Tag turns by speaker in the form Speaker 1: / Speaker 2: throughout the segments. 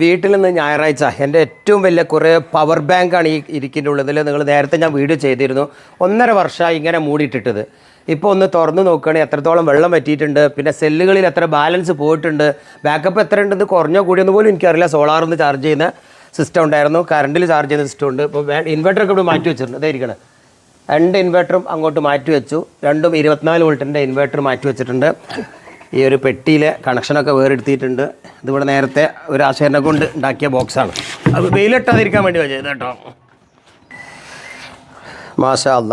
Speaker 1: വീട്ടിൽ നിന്ന് ഞായറാഴ്ച എന്റെ ഏറ്റവും വലിയ കുറേ പവർ ബാങ്കാണ് ഈ ഇരിക്കുന്ന ഉള്ളതിൽ നിങ്ങൾ നേരത്തെ ഞാൻ വീഡിയോ ചെയ്തിരുന്നു. ഒന്നര വർഷമായി ഇങ്ങനെ മൂടിയിട്ടിട്ടത്. ഇപ്പോൾ ഒന്ന് തുറന്ന് നോക്കുകയാണെങ്കിൽ എത്രത്തോളം വെള്ളം പറ്റിയിട്ടുണ്ട് പിന്നെ സെല്ലുകളിൽ എത്ര ബാലൻസ് പോയിട്ടുണ്ട് ബാക്കപ്പ് എത്ര ഉണ്ടെന്ന് കുറഞ്ഞോ കൂടിയെന്ന് പോലും എനിക്കറിയില്ല. സോളാറിൽ നിന്ന് ചാർജ് ചെയ്യുന്ന സിസ്റ്റം ഉണ്ടായിരുന്നു. കറണ്ടിൽ ചാർജ് ചെയ്യുന്ന സിസ്റ്റം ഉണ്ട്. ഇപ്പോൾ ഇൻവെർട്ടറൊക്കെ ഇവിടെ മാറ്റി വെച്ചിട്ടുണ്ട്. അതായിരിക്കണം രണ്ട് ഇൻവെർട്ടറും അങ്ങോട്ട് മാറ്റി വെച്ചു. രണ്ടും ഇരുപത്തിനാല് വോൾട്ടിന്റെ ഇൻവെർട്ടർ മാറ്റി വെച്ചിട്ടുണ്ട്. ഈ ഒരു പെട്ടിയിലെ കണക്ഷനൊക്കെ വേറെടുത്തിട്ടുണ്ട് ഇതിവിടെ നേരത്തെ ഒരു ആശയനെ കൊണ്ട് ഉണ്ടാക്കിയ ബോക്സാണ്. അത് വെയിലിട്ടാതിരിക്കാൻ വേണ്ടി വെച്ചത് കേട്ടോ. മാഷാ അല്ല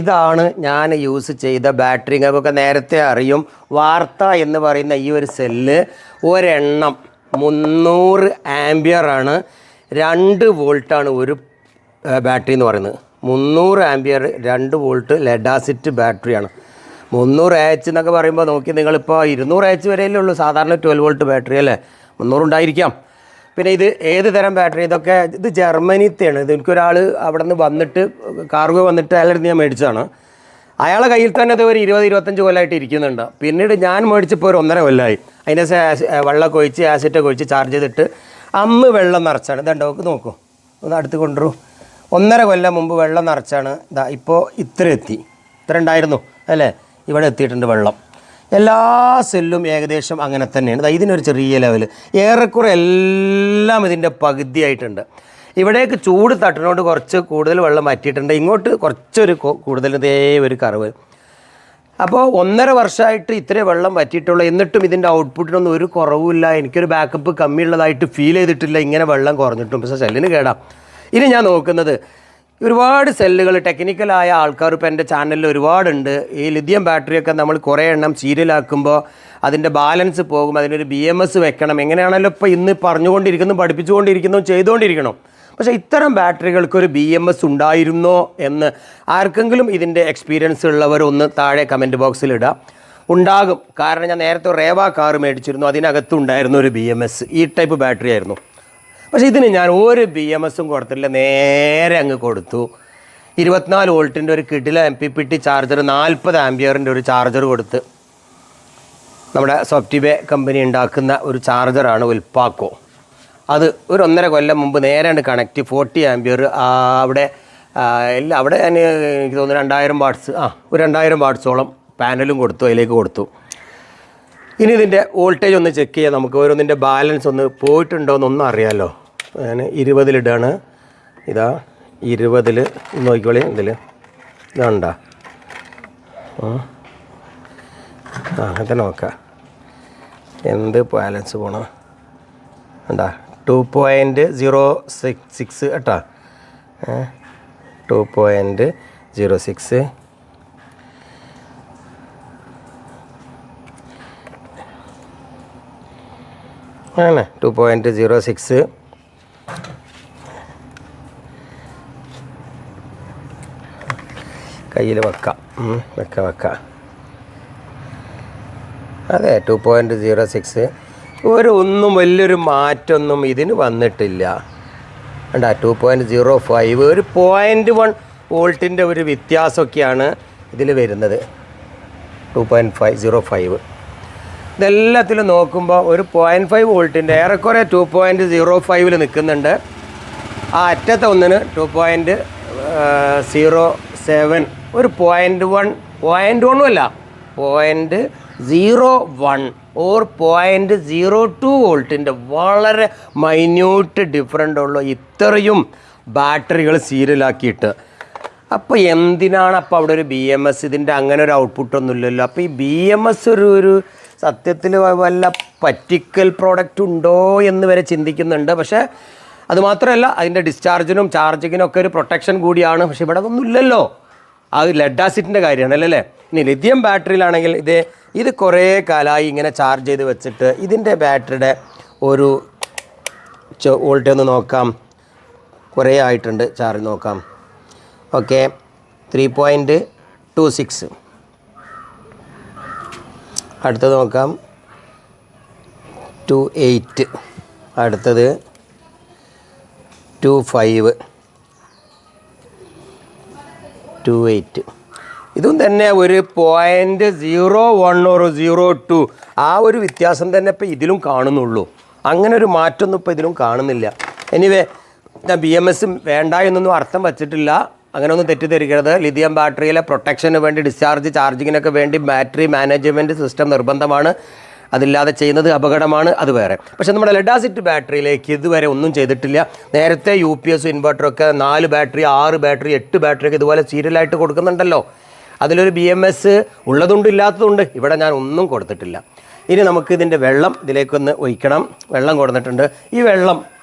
Speaker 1: ഇതാണ് ഞാൻ യൂസ് ചെയ്ത ബാറ്ററി. നിങ്ങൾക്കൊക്കെ നേരത്തെ അറിയും. വാർത്ത എന്ന് പറയുന്ന ഈ ഒരു സെല്ല് ഒരെണ്ണം മുന്നൂറ് ആംബിയറാണ് രണ്ട് വോൾട്ടാണ് ഒരു ബാറ്ററി എന്ന് പറയുന്നത്. മുന്നൂറ് ആംബിയർ രണ്ട് വോൾട്ട് ലെഡാസിറ്റ് ബാറ്ററിയാണ് മുന്നൂറ് എച്ച് എന്നൊക്കെ പറയുമ്പോൾ നോക്കി നിങ്ങളിപ്പോൾ ഇരുന്നൂറ് എച്ച് വരെയല്ലേ ഉള്ളൂ. സാധാരണ ട്വൽവ് വോൾട്ട് ബാറ്ററി അല്ലേ? മുന്നൂറുണ്ടായിരിക്കാം പിന്നെ ഇത് ഏത് തരം ബാറ്ററി ഇതൊക്കെ ഇത് ജർമ്മനിത്തെയാണ് ഇത് എനിക്കൊരാൾ അവിടെ നിന്ന് വന്നിട്ട് കാർഗോ വന്നിട്ട് അയാളുടെ ഞാൻ മേടിച്ചതാണ്. അയാളെ കയ്യിൽ തന്നെ അത് ഒരു ഇരുപത് ഇരുപത്തഞ്ച് കൊല്ലമായിട്ട് ഇരിക്കുന്നുണ്ട്. പിന്നീട് ഞാൻ മേടിച്ചപ്പോൾ ഒരു ഒന്നര കൊല്ലമായി അതിന്റെ വെള്ളമൊക്കെ ഒഴിച്ച് ആസിഡൊക്കെ ഒഴിച്ച് ചാർജ് ചെയ്തിട്ട് അമ്മ് വെള്ളം നിറച്ചാണ്. ഇതുണ്ടോ നോക്കൂ. ഒന്ന് അടുത്ത് കൊണ്ടുവരൂ. ഒന്നര കൊല്ലം മുമ്പ് വെള്ളം നിറച്ചാണ്. ഇതാ ഇപ്പോൾ ഇത്ര എത്തി ഇത്ര ഉണ്ടായിരുന്നു അല്ലേ? ഇവിടെ എത്തിയിട്ടുണ്ട് വെള്ളം. എല്ലാ സെല്ലും ഏകദേശം അങ്ങനെ തന്നെയാണ്. ഇതിനൊരു ചെറിയ ലെവൽ ഏറെക്കുറെ എല്ലാം ഇതിന്റെ പകുതിയായിട്ടുണ്ട്. ഇവിടേക്ക് ചൂട് തട്ടിനോട് കുറച്ച് കൂടുതൽ വെള്ളം മാറ്റിയിട്ടുണ്ട്. ഇങ്ങോട്ട് കുറച്ചൊരു കൂടുതൽ ഇതേ ഒരു കറവ്. അപ്പോൾ ഒന്നര വർഷമായിട്ട് ഇത്രയും വെള്ളം പറ്റിയിട്ടുള്ളൂ എന്നിട്ടും ഇതിന്റെ ഔട്ട്പുട്ടിനൊന്നും ഒരു കുറവുമില്ല. എനിക്കൊരു ബാക്കപ്പ് കമ്മിയുള്ളതായിട്ട് ഫീൽ ചെയ്തിട്ടില്ല. ഇങ്ങനെ വെള്ളം കുറഞ്ഞിട്ടും. പക്ഷേ ചെല്ലിന് കേടാം. ഇനി ഞാൻ നോക്കുന്നത് ഒരുപാട് സെല്ലുകൾ ടെക്നിക്കലായ ആൾക്കാർ ഇപ്പോൾ എന്റെ ചാനലിൽ ഒരുപാടുണ്ട്. ഈ ലിഥിയം ബാറ്ററിയൊക്കെ നമ്മൾ കുറേ എണ്ണം സീരിയലാക്കുമ്പോൾ അതിന്റെ ബാലൻസ് പോകും അതിനൊരു ബി എം എസ് വെക്കണം. എങ്ങനെയാണല്ലോ ഇപ്പോൾ ഇന്ന് പറഞ്ഞുകൊണ്ടിരിക്കുന്നു പഠിപ്പിച്ചുകൊണ്ടിരിക്കുന്നു ചെയ്തുകൊണ്ടിരിക്കണം പക്ഷേ ഇത്തരം ബാറ്ററികൾക്ക് ഒരു ബി എം എസ് ഉണ്ടായിരുന്നോ എന്ന് ആർക്കെങ്കിലും ഇതിന്റെ എക്സ്പീരിയൻസ് ഉള്ളവർ ഒന്ന് താഴെ കമന്റ് ബോക്സിൽ ഇടാം. ഉണ്ടാകും. കാരണം ഞാൻ നേരത്തെ റേവ കാർ മേടിച്ചിരുന്നു. അതിനകത്തുണ്ടായിരുന്നു ഒരു ബി എം എസ് ഈ ടൈപ്പ് ബാറ്ററി ആയിരുന്നു. പക്ഷേ ഇതിന് ഞാൻ ഒരു ബി എം എസും കൊടുത്തില്ല നേരെ അങ്ങ് കൊടുത്തു. ഇരുപത്തിനാല് വോൾട്ടിന്റെ ഒരു കിഡില M P P T charger നാൽപ്പത് ആംബിയറിന്റെ ഒരു ചാർജർ കൊടുത്ത് നമ്മുടെ സോഫ്റ്റ്വെയർ കമ്പനി ഉണ്ടാക്കുന്ന ഒരു ചാർജറാണ് ഉൽപ്പാക്കോ. അത് ഒരു ഒന്നര കൊല്ലം മുമ്പ് നേരെയാണ് കണക്റ്റ് ഫോർട്ടി ആംബിയർ അവിടെ എല്ലാം അവിടെ ഞാൻ എനിക്ക് തോന്നുന്നു രണ്ടായിരം വാട്ട്സ് ആ ഒരു രണ്ടായിരം വാട്ട്സോളം പാനലും കൊടുത്തു അതിലേക്ക് കൊടുത്തു. ഇനി ഇതിന്റെ വോൾട്ടേജ് ഒന്ന് ചെക്ക് ചെയ്യാം. നമുക്ക് ഓരോന്നിന്റെ ബാലൻസ് ഒന്ന് പോയിട്ടുണ്ടോ എന്നൊന്നും അറിയാമല്ലോ ഞാൻ ഇരുപതിലിടാണ് ഇതാ ഇരുപതിൽ നോക്കിക്കോളി ഇതിൽ ഇതാണ്ടാ ആ അത് നോക്കാം. എന്ത് ബാലൻസ് പോണം? ഉണ്ടാ two point zero six six കേട്ടോ. ടു പോയിന്റ് സീറോ സിക്സ് ആണ് ടു പോയിന്റ് സീറോ സിക്സ് കയ്യിൽ വെക്കാം. വെക്ക വെക്കാം. അതെ ടു പോയിന്റ് സീറോ സിക്സ് ഒരു ഒന്നും വലിയൊരു മാറ്റമൊന്നും ഇതിന് വന്നിട്ടില്ല. വേണ്ട ടു പോയിന്റ് സീറോ ഫൈവ് ഒരു പോയിന്റ് വൺ വോൾട്ടിന്റെ ഒരു വ്യത്യാസമൊക്കെയാണ് ഇതിൽ വരുന്നത്. Two point five zero five ഇതെല്ലാത്തിലും നോക്കുമ്പോൾ ഒരു പോയിന്റ് ഫൈവ് വോൾട്ടിന്റെ ഏറെക്കുറെ ടു പോയിന്റ് സീറോ ഫൈവിൽ നിൽക്കുന്നുണ്ട്. ആ അറ്റത്തെ ഒന്നിന് ടു പോയിന്റ് സീറോ സെവൻ ഒരു പോയിന്റ് വൺ പോയിന്റ് വണ്ണും അല്ല point zero one or point zero two വോൾട്ടിന്റെ വളരെ മൈന്യൂട്ട് ഡിഫറന്റ് ഉള്ള ഇത്രയും ബാറ്ററികൾ സീരിയലാക്കിയിട്ട്. അപ്പോൾ എന്തിനാണ് അപ്പോൾ അവിടെ ഒരു ബി എം എസ് ഇതിന്റെ അങ്ങനെ ഒരു ഔട്ട്പുട്ടൊന്നുമില്ലല്ലോ അപ്പോൾ ഈ ബി എം എസ് ഒരു ഒരു സത്യത്തിൽ വല്ല പറ്റിക്കൽ പ്രോഡക്റ്റ് ഉണ്ടോ എന്ന് വരെ ചിന്തിക്കുന്നുണ്ട്. പക്ഷേ അതുമാത്രമല്ല അതിന്റെ ഡിസ്ചാർജിനും ചാർജിങ്ങിനും ഒക്കെ ഒരു പ്രൊട്ടക്ഷൻ കൂടിയാണ്. പക്ഷേ ഇവിടെ അതൊന്നും ഇല്ലല്ലോ. അത് ലെഡ് ആസിഡിന്റെ കാര്യമാണ് അല്ലേ ഇനി ലിഥിയം ബാറ്ററിയിലാണെങ്കിൽ ഇത് ഇത് കുറേ കാലമായി ഇങ്ങനെ ചാർജ് ചെയ്ത് വെച്ചിട്ട് ഇതിന്റെ ബാറ്ററിയുടെ ഒരു വോൾട്ടേജ് ഒന്ന് നോക്കാം. കുറേ ആയിട്ടുണ്ട് ചാർജ് നോക്കാം. Okay three point two six അടുത്തത് നോക്കാം. ടു എയ്റ്റ് അടുത്തത് ടു ഫൈവ് ടു എയ്റ്റ് ഇതും തന്നെ ഒരു point zero one or zero two ആ ഒരു വ്യത്യാസം തന്നെ ഇപ്പോൾ ഇതിലും കാണുന്നുള്ളൂ. അങ്ങനെ ഒരു മാറ്റമൊന്നും ഇപ്പോൾ ഇതിലും കാണുന്നില്ല. എനിവേ ഞാൻ ബി എം എസ് വേണ്ട എന്നൊന്നും അർത്ഥം വച്ചിട്ടില്ല. അങ്ങനെ ഒന്നും തെറ്റിദ്ധരിക്കരുത്. ലിഥിയം ബാറ്ററിയിലെ പ്രൊട്ടക്ഷന് വേണ്ടി ഡിസ്ചാർജ് ചാർജിങ്ങിനൊക്കെ വേണ്ടി ബാറ്ററി മാനേജ്മെന്റ് സിസ്റ്റം നിർബന്ധമാണ്. അതില്ലാതെ ചെയ്യുന്നത് അപകടമാണ്. അത് വേറെ. പക്ഷേ നമ്മുടെ ലെഡാസിറ്റ് ബാറ്ററിയിലേക്ക് ഇതുവരെ ഒന്നും ചെയ്തിട്ടില്ല. നേരത്തെ യു പി എസ് ഇൻവെർട്ടറൊക്കെ നാല് ബാറ്ററി ആറ് ബാറ്ററി എട്ട് ബാറ്ററി ഒക്കെ ഇതുപോലെ സീരിയലായിട്ട് കൊടുക്കുന്നുണ്ടല്ലോ. അതിലൊരു ബി എം എസ് ഉള്ളതുണ്ട് ഇല്ലാത്തതുണ്ട്. ഇവിടെ ഞാൻ ഒന്നും കൊടുത്തിട്ടില്ല. ഇനി നമുക്ക് ഇതിന്റെ വെള്ളം ഇതിലേക്കൊന്ന് ഒഴിക്കണം. വെള്ളം കൊടുത്തിട്ടുണ്ട്. ഈ വെള്ളം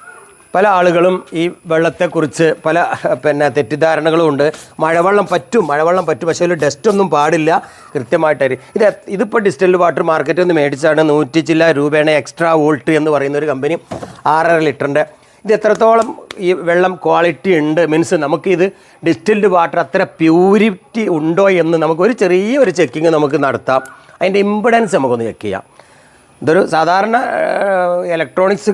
Speaker 1: പല ആളുകളും ഈ വെള്ളത്തെക്കുറിച്ച് പല പിന്നെ തെറ്റിദ്ധാരണകളും ഉണ്ട്. മഴവെള്ളം പറ്റും മഴവെള്ളം പറ്റും പക്ഷേ ഒരു ഡസ്റ്റ് ഒന്നും പാടില്ല. കൃത്യമായിട്ട് ഇത് ഇതിപ്പോൾ ഡിസ്റ്റൽ വാട്ടർ മാർക്കറ്റിൽ നിന്ന് മേടിച്ചാണ് നൂറ്റി ചില്ല രൂപയാണ് എക്സ്ട്രാ വോൾട്ട് എന്ന് പറയുന്ന ഒരു കമ്പനി ആറര ലിറ്ററിന്റെ ഇത് എത്രത്തോളം ഈ വെള്ളം ക്വാളിറ്റി ഉണ്ട്? മീൻസ് നമുക്കിത് ഡിസ്റ്റിൽഡ് വാട്ടർ അത്ര പ്യൂരിറ്റി ഉണ്ടോ എന്ന് നമുക്ക് ഒരു ചെറിയ ഒരു ചെക്കിങ് നമുക്ക് നടത്താം. അതിന്റെ ഇമ്പിഡൻസ് നമുക്കൊന്ന് ചെക്ക് ചെയ്യാം. ഇതൊരു സാധാരണ ഇലക്ട്രോണിക്സ്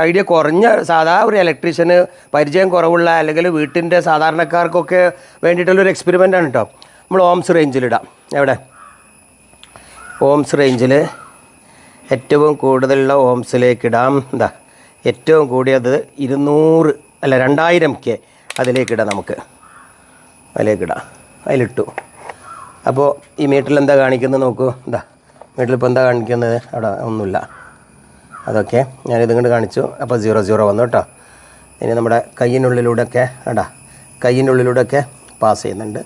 Speaker 1: ഐഡിയ കുറഞ്ഞ സാധാ ഒരു ഇലക്ട്രീഷ്യന് പരിചയം കുറവുള്ള അല്ലെങ്കിൽ വീട്ടിന്റെ സാധാരണക്കാർക്കൊക്കെ വേണ്ടിയിട്ടുള്ളൊരു എക്സ്പെരിമെന്റ് ആണ് കേട്ടോ നമ്മൾ ഓംസ് റേഞ്ചിലിടാം എവിടെ? ഓംസ് റേഞ്ചിൽ ഏറ്റവും കൂടുതലുള്ള ഓംസിലേക്ക് ഇടാം. എന്താ? ഏറ്റവും കൂടിയത് ഇരുന്നൂറ് അല്ല രണ്ടായിരം കെ അതിലേക്കിടാം നമുക്ക്. അതിലേക്കിടാം അതിലിട്ടു. അപ്പോൾ ഈ മീറ്ററിൽ എന്താ കാണിക്കുന്നത് നോക്കൂ. എന്താ? ഇപ്പോൾ എന്താ കാണിക്കുന്നത്? അവിടെ ഒന്നുമില്ല. അതൊക്കെ ഞാനിതും കൊണ്ട് കാണിച്ചു. അപ്പോൾ സീറോ സീറോ വന്നു കേട്ടോ. ഇനി നമ്മുടെ കയ്യിനുള്ളിലൂടെയൊക്കെ എടാ കയ്യിനുള്ളിലൂടെയൊക്കെ പാസ് ചെയ്യുന്നുണ്ട്.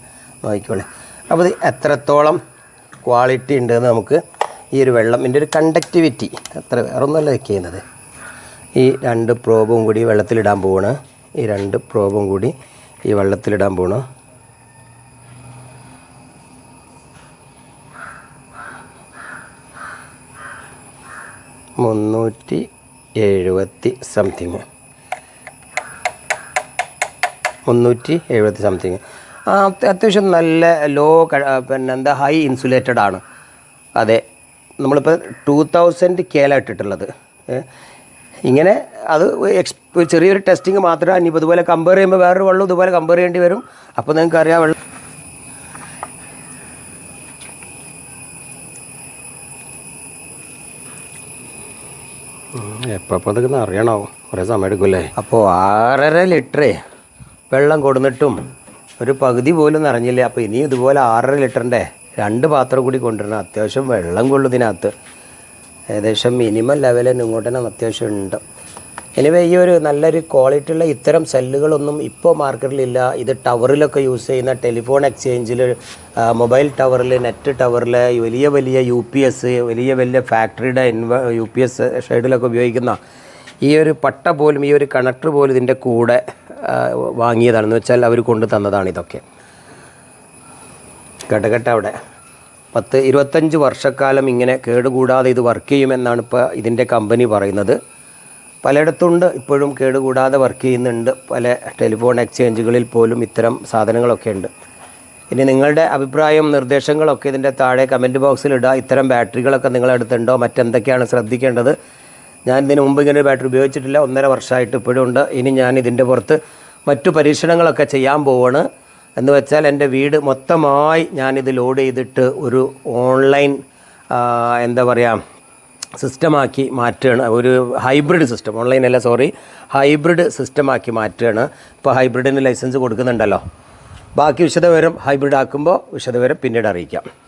Speaker 1: നോക്കിക്കോളെ. അപ്പോൾ ഇത് എത്രത്തോളം ക്വാളിറ്റി ഉണ്ട് എന്ന് നമുക്ക് ഈ ഒരു വെള്ളം ഇതിന്റെ ഒരു കണ്ടക്ടിവിറ്റി എത്ര വേറെ ഒന്നുമല്ല ചെക്ക് ചെയ്യുന്നത്. ഈ രണ്ട് പ്രോബും കൂടി വെള്ളത്തിലിടാൻ പോവാണ്. ഈ രണ്ട് പ്രോബും കൂടി ഈ വെള്ളത്തിലിടാൻ പോവാണ്. മുന്നൂറ്റി എഴുപത്തി സംതിങ്. മുന്നൂറ്റി എഴുപത്തി സംതിങ് അത് അത്യാവശ്യം നല്ല ലോ പിന്നെ എന്താ ഹൈ ഇൻസുലേറ്റഡ് ആണ്. അതെ നമ്മളിപ്പോൾ ടു തൗസൻഡ് കേല ഇട്ടിട്ടുള്ളത്. ഇങ്ങനെ അത് എക്സ് ചെറിയൊരു ടെസ്റ്റിംഗ് മാത്രമേ ഇനിയിപ്പോൾ ഇതുപോലെ കമ്പയർ ചെയ്യുമ്പോൾ വേറൊരു വെള്ളം ഇതുപോലെ കമ്പയർ ചെയ്യേണ്ടി വരും. അപ്പോൾ നിങ്ങൾക്ക് അറിയാം വെള്ളം എപ്പോൾ അറിയണോ കുറേ സമയം എടുക്കുമല്ലേ അപ്പോൾ ആറര ലിറ്ററേ വെള്ളം കൊടുന്നിട്ടും ഒരു പകുതി പോലും നിറഞ്ഞില്ല. അപ്പോൾ ഇനി ഇതുപോലെ ആറര ലിറ്ററിന്റെ രണ്ട് പാത്രം കൂടി കൊണ്ടുവരണം. അത്യാവശ്യം വെള്ളം കൊള്ളുന്നതിനകത്ത് ഏകദേശം മിനിമം ലെവലിന് ഇങ്ങോട്ട് തന്നെ അത്യാവശ്യം ഉണ്ട്. എനിവേ ഈ ഒരു നല്ലൊരു ക്വാളിറ്റി ഉള്ള ഇത്തരം സെല്ലുകളൊന്നും ഇപ്പോൾ മാർക്കറ്റിലില്ല ഇത് ടവറിലൊക്കെ യൂസ് ചെയ്യുന്ന ടെലിഫോൺ എക്സ്ചേഞ്ചിൽ മൊബൈൽ ടവറിൽ നെറ്റ് ടവറിൽ വലിയ വലിയ യു പി എസ് വലിയ വലിയ ഫാക്ടറിയുടെ ഇൻവ യു പി എസ് ഷെയ്ഡിലൊക്കെ ഉപയോഗിക്കുന്ന ഈ ഒരു പട്ട പോലും ഈ ഒരു കണക്ടർ പോലും ഇതിന്റെ കൂടെ വാങ്ങിയതാണെന്ന് വെച്ചാൽ അവർ കൊണ്ടു തന്നതാണ് ഇതൊക്കെ. ഘട്ടഘട്ട അവിടെ. പത്ത് ഇരുപത്തഞ്ച് വർഷക്കാലം ഇങ്ങനെ കേടുകൂടാതെ ഇത് വർക്ക് ചെയ്യുമെന്നാണ് ഇപ്പോൾ ഇതിന്റെ കമ്പനി പറയുന്നത്. പലയിടത്തുണ്ട്. ഇപ്പോഴും കേടുകൂടാതെ വർക്ക് ചെയ്യുന്നുണ്ട്. പല ടെലിഫോൺ എക്സ്ചേഞ്ചുകളിൽ പോലും ഇത്തരം സാധനങ്ങളൊക്കെ ഉണ്ട്. ഇനി നിങ്ങളുടെ അഭിപ്രായവും നിർദ്ദേശങ്ങളൊക്കെ ഇതിന്റെ താഴെ കമന്റ് ബോക്സിൽ ഇടുക ഇത്തരം ബാറ്ററികളൊക്കെ നിങ്ങളുടെ അടുത്തുണ്ടോ? മറ്റെന്തൊക്കെയാണ് ശ്രദ്ധിക്കേണ്ടത്? ഞാൻ ഇതിന് മുമ്പ് ഇങ്ങനെ ഒരു ബാറ്ററി ഉപയോഗിച്ചിട്ടില്ല. ഒന്നര വർഷമായിട്ട് ഇപ്പോഴും ഉണ്ട്. ഇനി ഞാൻ ഇതിന്റെ പുറത്ത് മറ്റു പരീക്ഷണങ്ങളൊക്കെ ചെയ്യാൻ പോവാണ്. എന്ന് വെച്ചാൽ എന്റെ വീട് മൊത്തമായി ഞാനിത് ലോഡ് ചെയ്തിട്ട് ഒരു ഓൺലൈൻ എന്താ പറയുക സിസ്റ്റമാക്കി മാറ്റുകയാണ്. ഒരു ഹൈബ്രിഡ് സിസ്റ്റം. ഓൺലൈൻ അല്ല സോറി. ഹൈബ്രിഡ് സിസ്റ്റമാക്കി മാറ്റുകയാണ്. ഇപ്പോൾ ഹൈബ്രിഡിന് ലൈസൻസ് കൊടുക്കുന്നുണ്ടല്ലോ. ബാക്കി വിശദവിവരം ഹൈബ്രിഡ് ആക്കുമ്പോൾ വിശദവിവരം പിന്നീട് അറിയിക്കാം.